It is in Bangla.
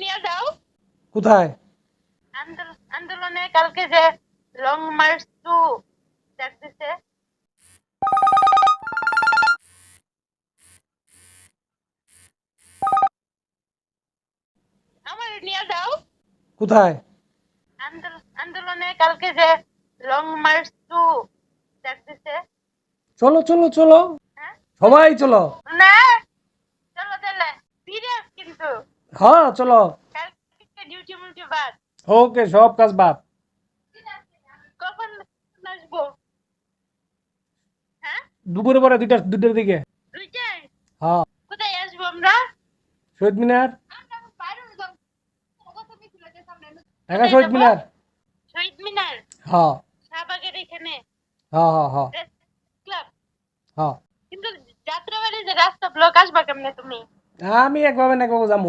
নিয়ে যাও। কোথায়? আন্দোলনে কালকে যে লং মার্চ টু ডাকতেছে আমার নিয়ে যাও। কোথায়? আন্দোলনে কালকে যে লং মার্চ টু ডাকতেছে চলো চলো চলো। হ্যাঁ? সবাই চলো। না চলো তাহলে। সিরিয়াস কিন্তু। হ্যাঁ চলো। ওকে সব কাজ বাদ। দুপুরে পরে দুইটা দুইটার দিকে। হ্যাঁ। কোথায় আসব আমরা শহীদ মিনার। আমরা বাইরে যাব কত মিছিল আছে সামনে ঢাকা শহীদ মিনার। শহীদ মিনার হ্যাঁ। শাহবাগের এখানে হ্যাঁ হ্যাঁ হ্যাঁ। ক্লাব হ্যাঁ। কিন্তু যাত্রাবাড়ি যে রাস্তা ব্লক আসবা কেমনে তুমি? আমি একভাবে না একভাবে যাব